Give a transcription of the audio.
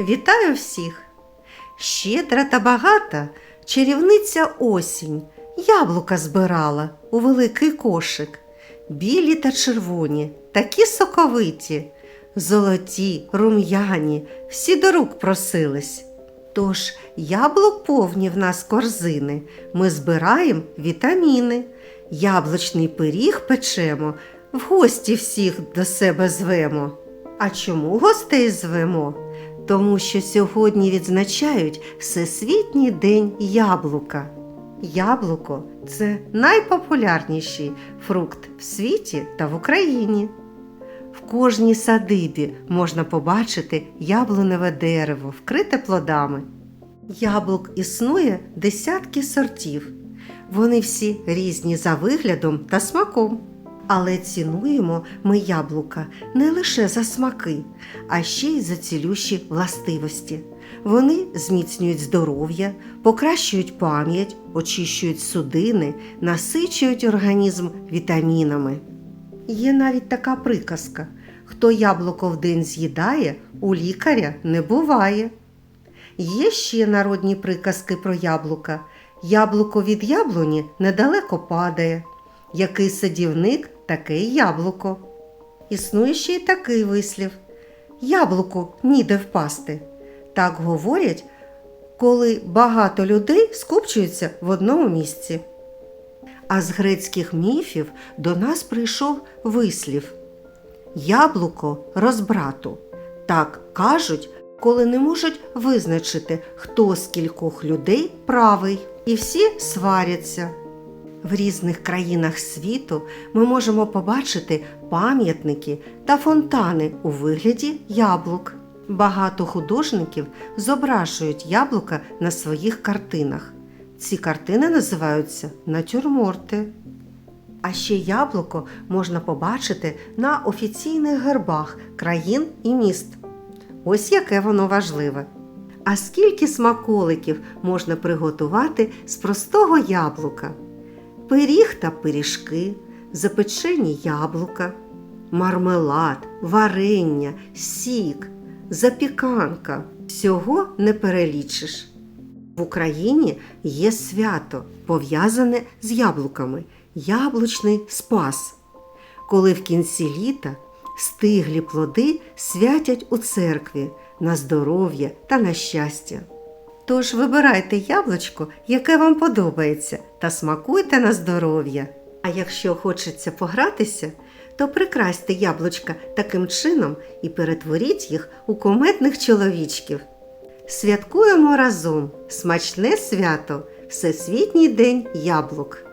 Вітаю всіх! Щедра та багата чарівниця осінь яблука збирала у великий кошик. Білі та червоні, такі соковиті, золоті, рум'яні, всі до рук просились. Тож яблук повні в нас корзини, ми збираємо вітаміни, яблучний пиріг печемо, в гості всіх до себе звемо. А чому гостей звемо? Тому що сьогодні відзначають Всесвітній день яблука. Яблуко це найпопулярніший фрукт в світі та в Україні. В кожній садибі можна побачити яблуневе дерево, вкрите плодами. Яблук існує десятки сортів. Вони всі різні за виглядом та смаком. Але цінуємо ми яблука не лише за смаки, а ще й за цілющі властивості. Вони зміцнюють здоров'я, покращують пам'ять, очищують судини, насичують організм вітамінами. Є навіть така приказка: хто яблуко в день з'їдає, у лікаря не буває. Є ще народні приказки про яблука. Яблуко від яблуні недалеко падає. Який садівник, таке й яблуко. Існує ще й такий вислів: яблуку ніде впасти. Так говорять, коли багато людей скупчуються в одному місці. А з грецьких міфів до нас прийшов вислів Яблуко розбрату. Так кажуть, коли не можуть визначити, хто з кількох людей правий, і всі сваряться. В різних країнах світу ми можемо побачити пам'ятники та фонтани у вигляді яблук. Багато художників зображують яблука на своїх картинах. Ці картини називаються натюрморти. А ще яблуко можна побачити на офіційних гербах країн і міст. Ось яке воно важливе. А скільки смаколиків можна приготувати з простого яблука? Пиріг та пиріжки, запечені яблука, мармелад, варення, сік, запіканка. Всього не перелічиш. В Україні є свято, пов'язане з яблуками яблучний спас, коли в кінці літа стиглі плоди святять у церкві на здоров'я та на щастя. Тож вибирайте яблучко, яке вам подобається, та смакуйте на здоров'я. А якщо хочеться погратися, то прикрасьте яблучка таким чином і перетворіть їх у кометних чоловічків. Святкуємо разом смачне свято Всесвітній день яблук.